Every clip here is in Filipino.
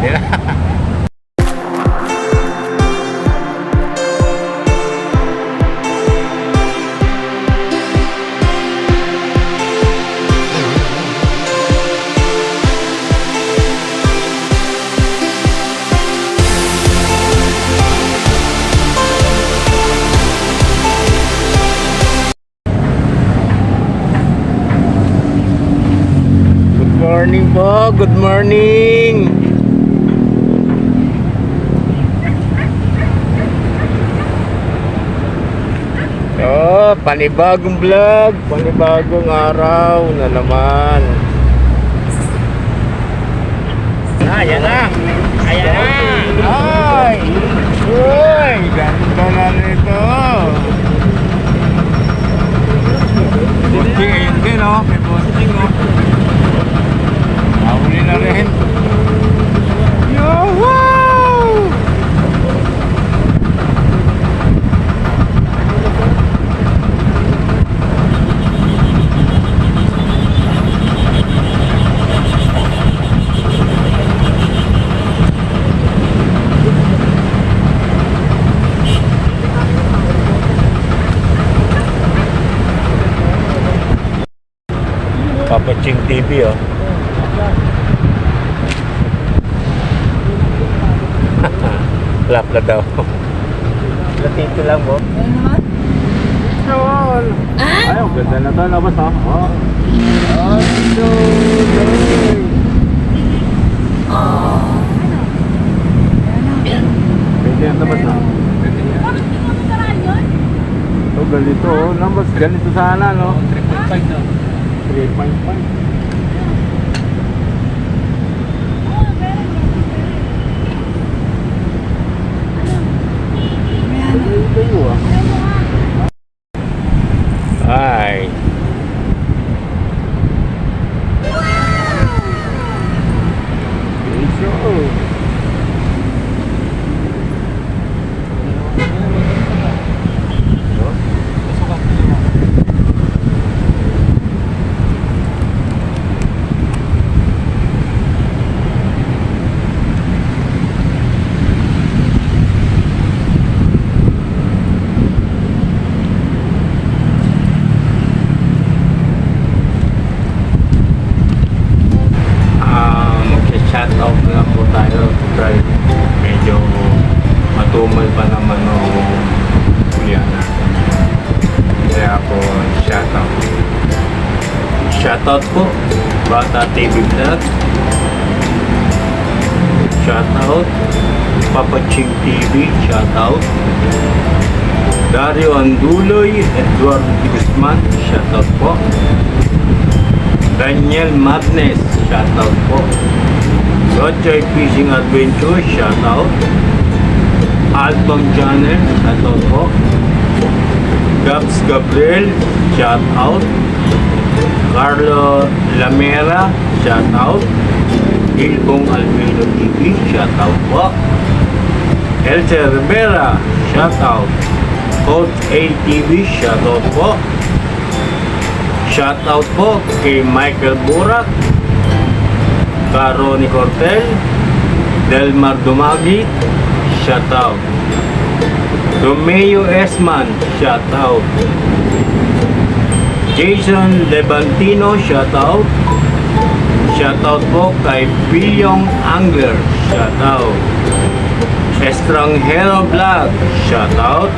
nila. morning po. Good morning. Panibagong vlog, panibagong araw na naman. Ah, yan na. Ayan na. Ay! Uy! Ganda na nito. Bunting, ayun din, oh. May bunting, oh. Nahuli na rin. Papaching TV, oh. Lap na daw. Latito lang mo. Ano naman? Yun. Ay, ang ganda na to. Labas, ha? Oh. Ito, Pwede yan labas, ha? Ito, ganito, oh. Labas, ganito sana, no? 3.5 na. 3.5. Tayo, ah. Ay. Wow! um, shout out na po tayo dahil medyo matumal pa naman o kuya natin kaya po shout out shout out po Bata TV Vlog shout out Papa Ching TV shout out Dario Anduloy Eduardo Guzman shout out po Daniel Madness, shoutout po. Rochoy Fishing Adventure, shoutout. Alton Channel, shoutout po. Gabs Gabriel, shoutout. Carlo Lamera, shoutout. Ilbong Alvino TV, shoutout po. Elce Rivera, shoutout. Coach ATV, shoutout po. Shoutout po kay Michael Burak, Caro ni Cortel, Delmar Dumagi, shoutout. Romeo Esman, shoutout. Jason Levantino, shoutout. Shoutout po kay Bilyong Angler, shoutout. Estranghero Vlog, shoutout.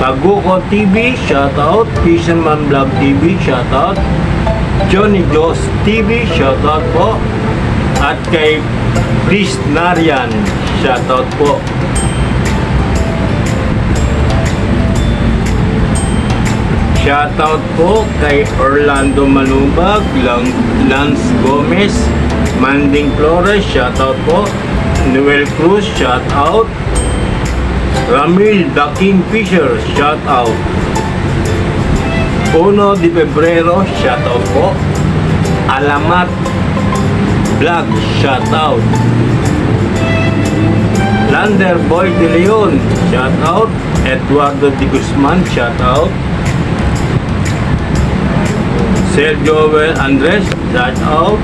Taguko TV, shoutout. Fisherman Vlog TV, shoutout. Johnny Jos TV, shoutout po. At kay Chris Narian, shoutout po. Shoutout po kay Orlando Malubag, Lang- Lance Gomez, Manding Flores, shoutout po. Noel Cruz, shoutout. Ramil The Kingfisher, shout out. Uno de Pebrero, shout out po. Alamat Vlog, shout out. Lander Boy de Leon, shout out. Eduardo de Guzman, shout out. Sergio Joel Andres, shout out.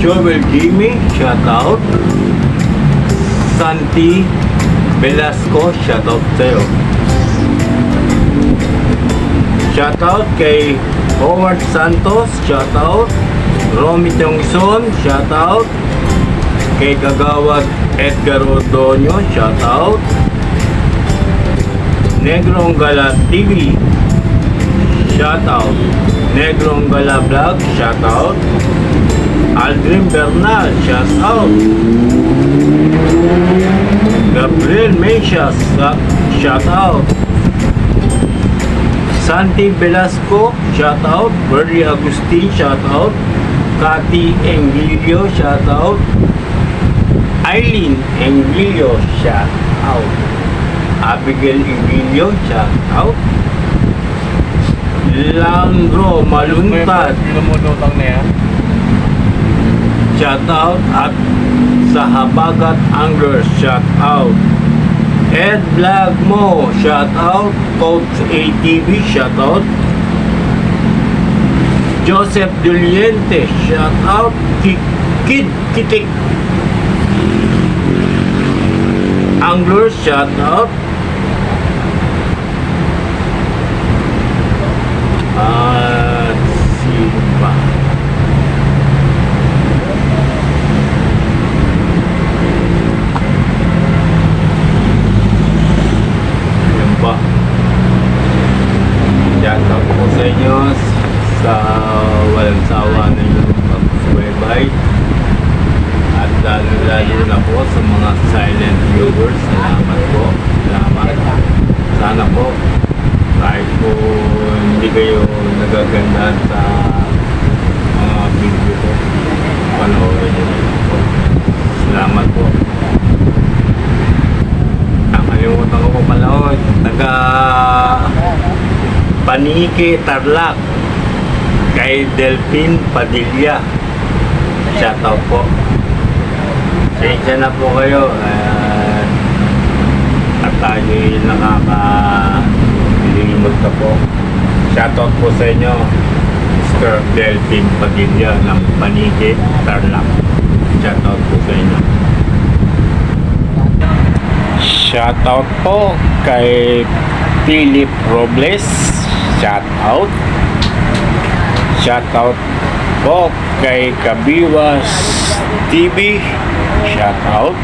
Joel Jimmy, shout out. Santi Velasco, shoutout sa'yo. Shoutout kay Howard Santos, shoutout. Romy Tiongson, shoutout. Kay Kagawad Edgar Ordonio, shoutout. Negrong Galat TV, shoutout. Negrong Galablag, shout out. Aldrin Bernal, shout out. Gabriel Mesias, shout out. Santi Velasco, shout out. Berry Agustin, shout out. Cathy Engilio, shout out. Eileen Engilio, shout out. Abigail Engilio, shout out. Landro Maluntad, Lumulutang na yan. shout out. At sa Habagat Anglers, shout out. Ed Vlog Mo, shout out. Coach ATV, shout out. Joseph Duliente, shout out. Ki- Kid Kitik. Anglers, shout out. At sino pa? Yan pa. Yan ako po sa inyo sa walang sawa na yung pagsubaybay. At lalo lalo na po sa mga silent viewers. Salamat po. Salamat. Sana po kahit po hindi kayo nagaganda sa mga video ko. Panoorin lang po. Salamat po. Nakalimutan ko po manood. Taga Panike Tarlac kay Delphine Padilla. Shoutout po. Pasensya na po kayo. Uh, at tayo'y nakaka-limot na po. Shoutout po sa inyo. Mr. Delphine Padilla ng Panike Tarlac. Shoutout po sa inyo. Shoutout po kay Philip Robles. Shoutout. Shoutout po kay Kabiwas TV. Shoutout.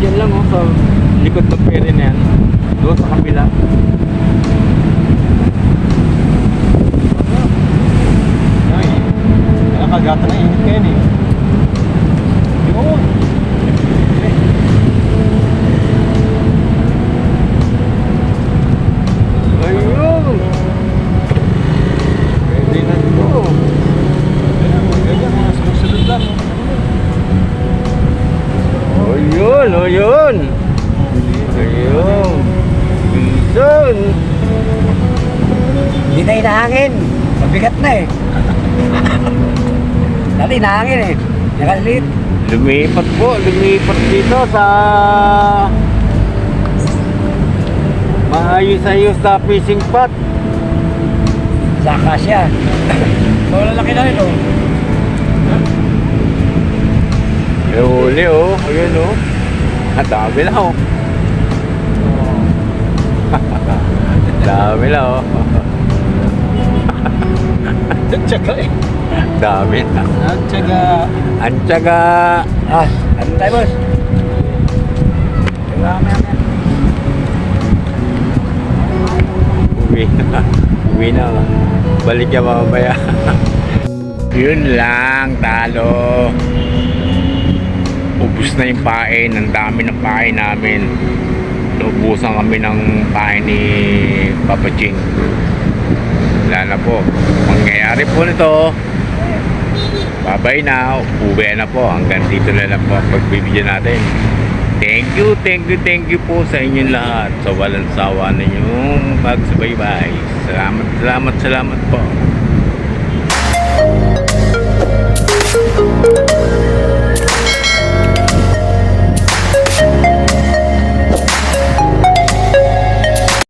Dyan lang oh, sa likod ng pere na yan. Doon sa kapila. ay. Kaya kagata na init kayo eh. Mabigat na eh. Dati inahangin eh. Nakalit. Lumipat po, lumipat dito sa maayos-ayos na fishing spot. Sa akasya. Malalaki na rin oh. May huli oh, ayun oh. Ang dami na oh. dami na oh. Tsaka eh. Dami na. At tsaka, Ang tsaga. Ah, ano tayo boss? Maya maya. Uwi na. Uwi na. oh. Balik ka mamaya. Yun lang, talo. Ubus na yung pain. Ang dami ng pain namin. Naubusan kami ng pain ni Papa Ching. Wala na po. Mangyayari po nito. Bye-bye now. Uwi na po. Hanggang dito na lang po ang pagbibigyan natin. Thank you, thank you, thank you po sa inyong lahat. Sa walang sawa ninyong pagsubaybay. Salamat, salamat, salamat po.